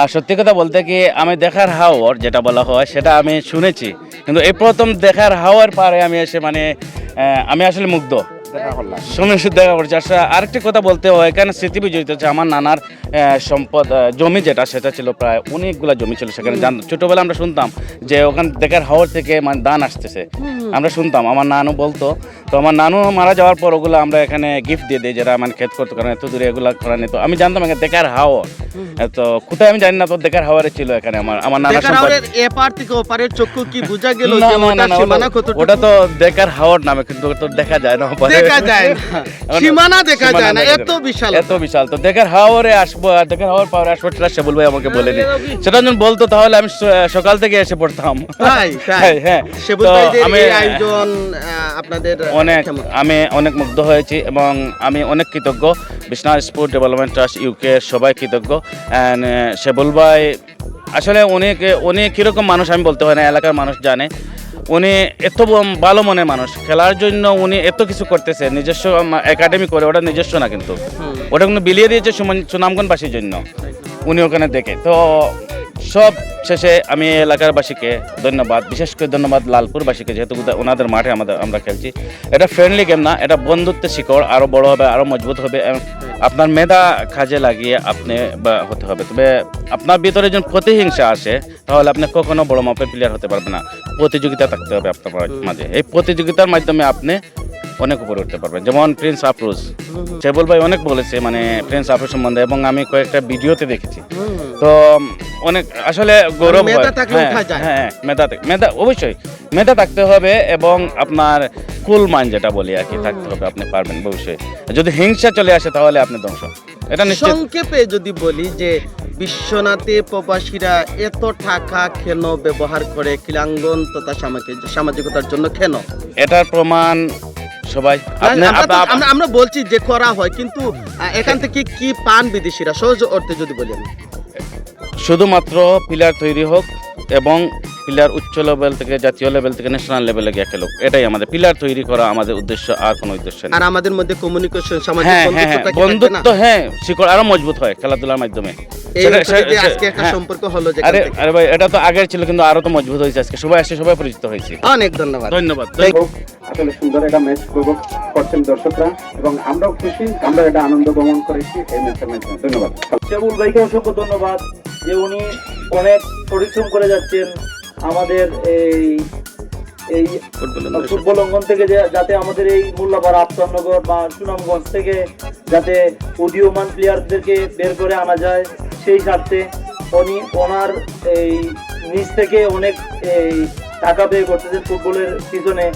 আর সত্যি কথা বলতে কি আমি দেখার হাওয়ার যেটা বলা হয় সেটা আমি শুনেছি। কিন্তু এই প্রথম দেখার হাওয়ার পারে আমি এসে মানে আমি আসলে মুগ্ধ। শুনে শুধু দেখা করছি। আসলে আরেকটি কথা বলতে হয় এখানে স্মৃতি বিজড়িত হচ্ছে? আমার নানার সম্পদ জমি যেটা সেটা ছিল প্রায় অনেকগুলা জমি ছিল সেখানে। জান- ছোটবেলা আমরা শুনতাম যে ওখানে দেখার হাওয়ার থেকে মানে দান আসতেছে। আমরা শুনতাম আমার নানু বলতো। তো আমার নানু মারা যাওয়ার পর ওগুলো আমরা এখানে গিফট দিয়ে দিই যারা মানে ক্ষেত করতো কারণ এত দূরে এগুলো করা নিত আমি জানতাম এখানে দেখার হাওয়ার তো কোথায় আমি জানি না তো দেখার হাওয়ারে ছিল এখানে আমার আমার সম্পদ। এপার থেকে ওপারের চক্ষু কি বোঝা গেল যে ওটা না, না, সীমানা কতটুকু? ওটা তো দেখার হাওয়ার নামে কিন্তু তো দেখা যায় না। দেখা যায়। সীমানা দেখা যায় না, এত বিশাল। এত বিশাল। তো দেখার হাওয়ারে আসব পাওয়ারে সেটা সে বলবে আমাকে বলেনি আরে সেটা যখন বলতো তাহলে আমি সকাল থেকে এসে পড়তাম। হ্যাঁ, হ্যাঁ আমি আয়োজন আপনাদের অনেক আমি অনেক মুগ্ধ হয়েছি এবং আমি অনেক কৃতজ্ঞ। Biswanath sport development trust UK সবাই কৃতজ্ঞ। অ্যান্ড সেবুল ভাই আসলে উনি উনি কীরকম মানুষ আমি বলতে হয় না এলাকার মানুষ জানে। উনি এত ভালো মনের মানুষ। খেলার জন্য উনি এত কিছু করতেছে নিজস্ব একাডেমি করে ওটা নিজস্ব না কিন্তু। ওটা কিন্তু বিলিয়ে দিয়েছে সুমন- সুনামগঞ্জবাসীর জন্য। উনি ওখানে দেখে। তো সব শেষে আমি এলাকারবাসীকে ধন্যবাদ বিশেষ করে ধন্যবাদ লালপুরবাসীকে যেহেতু ওনাদের মাঠে আমাদের আমরা খেলছি। এটা ফ্রেন্ডলি গেম না এটা বন্ধুত্বের শিকড় আরও বড় হবে আরও মজবুত হবে আপনার মেধা কাজে লাগিয়ে আপনি হতে হবে। তবে আপনার ভিতরে যখন প্রতিহিংসা আসে তাহলে আপনি কখনো বড় মাপের প্লেয়ার হতে পারবেন না। প্রতিযোগিতা থাকতে হবে আপনার মাঝে। এই প্রতিযোগিতার মাধ্যমে আপনি অনেক উপরে উঠতে পারবেন। যেমন প্রিন্স আফরোজ সেবল ভাই অনেক বলেছে মানে প্রিন্স আফরোজ সম্বন্ধে এবং আমি কয়েকটা ভিডিওতে দেখেছি। তো অনেক আসলে গৌরব হয়। মেধা হ্যাঁ, হ্যাঁ মেধা মেধা অবশ্যই। মেধা থাকতে হবে এবং আপনার কুল মাইন্ড যেটা বলি আর কি থাকতে হবে আপনি পারবেন অবশ্যই। যদি হিংসা চলে আসে তাহলে আপনি ধ্বংস। এটা সংক্ষেপে যদি বলি যে বিশ্বনাথে প্রবাসীরা এত টাকা কেন ব্যবহার করে? ক্রীড়াঙ্গন তথা সামাজিক- সামাজিকতার জন্য কেন? এটার প্রমাণ সবাই আমরা বলছি যে করা হয় কিন্তু এখান থেকে কি পান বিদেশিরা? সহজ অর্থে যদি বলি শুধুমাত্র প্লেয়ার তৈরি হোক এবং প্লেয়ার উচ্চ লেভেল থেকে জাতীয় লেভেল থেকে ন্যাশনাল লেভেলে গিয়ে খেলুক এটাই আমাদের প্লেয়ার তৈরি করা আমাদের উদ্দেশ্য আর কোনো উদ্দেশ্য নেই। আর আমাদের মধ্যে কমিউনিকেশন সামাজিক হ্যাঁ হ্যাঁ হ্যাঁ? বন্ধুত্ব হ্যাঁ শিকড় আরও মজবুত হয় খেলাধুলার মাধ্যমে। এই সেটা- অংশটা সে- যে সে- আজকে একটা। সম্পর্ক হলো যেখান আরে আরে ভাই এটা তো আগের ছিল কিন্তু আরও তো মজবুত হয়েছে আজকে। সবাই আসছে সবাই পরিচিত হয়েছে। অনেক ধন্যবাদ। ধন্যবাদ। আসলে সুন্দর একটা ম্যাচ উপভোগ করছেন দর্শকরা এবং আমরাও খুশি আমরা এটা আনন্দ ভ্রমণ করেছি এই ম্যাচের মাধ্যমে। ধন্যবাদ। ভাইকে অসংখ্য ধন্যবাদ যে উনি অনেক পরিশ্রম করে যাচ্ছেন আমাদের এই এই ফুটবল অঙ্গন থেকে যাতে আমাদের এই মোল্লাপাড়া আফতারনগর বা সুনামগঞ্জ থেকে যাতে উদীয়মান প্লেয়ারদেরকে বের করে আনা যায় সেই স্বার্থে উনি ওনার এই নিচ থেকে অনেক এই টাকা পেয়ে করতেছেন ফুটবলের পিছনে